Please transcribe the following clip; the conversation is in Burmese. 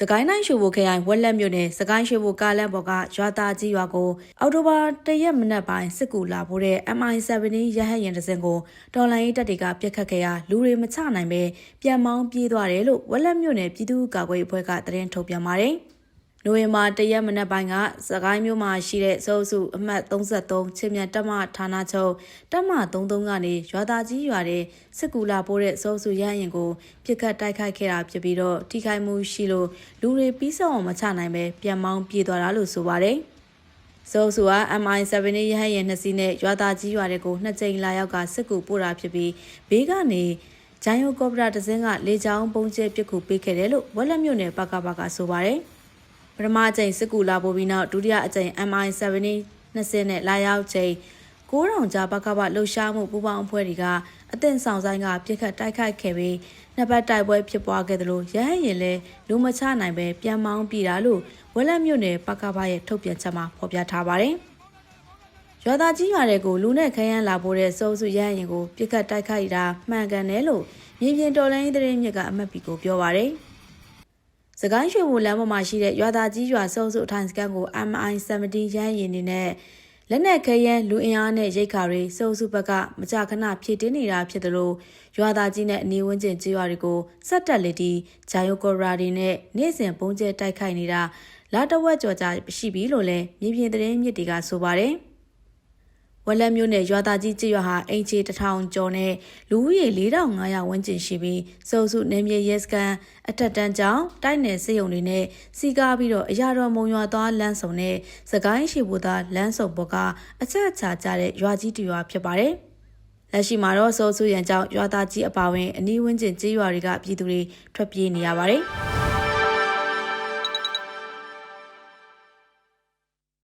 စကိုင်းတိုင်းရွှေဘိုခရိုင်ဝက်လက်မြို့နယ်စကိုင်းရွှေဘိုကားလမ်းပေါ်ကရွာသားကြီးရွာကိုအော်တိုဘာတရက်မနက်ပိုင်းစစ်ကူလာဖို့တဲ့ MI17 ရဟတ်ယာဉ်တစ်စင်းကိုတော်လိုင်းရေးတပ်တွေကပြစ်ခတ်ခဲ့ရာလူတွေမချနိုင်ပဲပြန်မောင်းပြေးသွားတယ်လို့ဝက်လက်မြို့နယ်ပြည်သူ့ကာကွယ်ရေးအဖွဲ့ကသတင်းထုတ်ပြန်ပါတယ်။ နိုဝင်ဘာတရက်မနက်ပိုင်းကစကိုင်းမြို့မှာရှိတဲ့စိုးစုအမှတ်33ချင်းမြန်တပ်မဌာနချုပ်တပ်မ33ကနေရွာသားကြီးရွာတဲ့စစ်ကူလာပိုးတဲ့စိုးစုရဟရင်ကိုပြစ်ခတ်တိုက်ခိုက်ခဲ့တာဖြစ်ပြီးတော့ထိခိုက်မှုရှိလို့လူတွေပြီးဆုံးအောင်မချနိုင်ပဲပြန်မောင်းပြေးသွားတာလို့ဆိုပါတယ်။စိုးစုက MI7 ရဟရင်နှစ်စီးနဲ့ရွာသားကြီးရွာတဲ့ကိုနှစ်ကြိမ်လာရောက်ကစစ်ကူပို့တာဖြစ်ပြီးဘေးကနေဂျိုင်းယိုကော့ပရာတစင်းကလေကြောင်းပုံကျဲပစ်ကူပေးခဲ့တယ်လို့ဝက်လက်မြို့နယ်ပကပကဆိုပါတယ်။ ပထမအကြိမ်စစ်ကူလာပို့ပြီးနောက်ဒုတိယအကြိမ် MI70 20နဲ့လာရောက်ချိန်9000ကြာဘကဘလှုပ်ရှားမှုပူပေါင်းအဖွဲ့တွေကအသင့်ဆောင်ဆိုင်ကပြစ်ခတ်တိုက်ခိုက်ခဲ့ပြီးနှစ်ပတ်တိုက်ပွဲဖြစ်ပွားခဲ့တယ်လို့ရဟန်းရင်လဲလူမချနိုင်ပဲပြန်မောင်းပြည်တာလို့ဝက်လက်မြို့နယ်ပကဘရဲ့ထုတ်ပြန်ချက်မှာဖော်ပြထားပါတယ်။ရွာသားကြီးရွာတွေကိုလူနဲ့ခရမ်းလာပို့တဲ့စိုးစုရဟန်းရင်ကိုပြစ်ခတ်တိုက်ခိုက်တာမှန်ကန်တယ်လို့မြင်းပြင်းတော်လိုင်းသတင်းမြစ်ကအမတ်ပီကိုပြောပါရယ်။ စကိုင်းရွှေဘိုလမ်းပေါ်မှာရှိတဲ့ရွာသားကြီးရွာစုံစုအထိုင်စကန်ကို MI17 ရန်ရင်နေနဲ့လက်နက်ခဲယမ်းလူအင်အားနဲ့ရိတ်ခါတွေစုံစုဘက်ကမကြခဏဖြည့်တင်းနေတာဖြစ်တယ်လို့ရွာသားကြီးနဲ့အနီးဝန်းကျင်ကြီးရွာတွေကိုစက်တက်လက်တီဂျာယိုကိုရာဒီနဲ့နေ့စဉ်ပုံကျဲတိုက်ခိုက်နေတာလာတဝက်ကြော်ကြရှိပြီလို့လည်းမြေပြင်သတင်းမြစ်တွေကဆိုပါတယ်။ ဝက်လက်မျိုးနယ်ရွာသားကြီးကြေးရွာဟာအင်ချီ1000ကျော်နဲ့လူဦးရေ4500ဝန်းကျင်ရှိပြီးစုံစုနေမြေရဲစခန်းအထက်တန်းကျောင်းတိုက်နယ်စေယုံတွေနဲ့စီကားပြီးတော့အရာတော်မုံရွာသွားလမ်းဆောင်နဲ့စကိုင်းရှိဘူသားလမ်းဆောင်ပေါ်ကအချက်အချာကြတဲ့ရွာကြီးတရွာဖြစ်ပါတယ်။လက်ရှိမှာတော့စိုးစုရန်ကြောင့်ရွာသားကြီးအပါဝင်အနီးဝန်းကျင်ကြေးရွာတွေကပြည်သူတွေထွက်ပြေးနေရပါတယ်။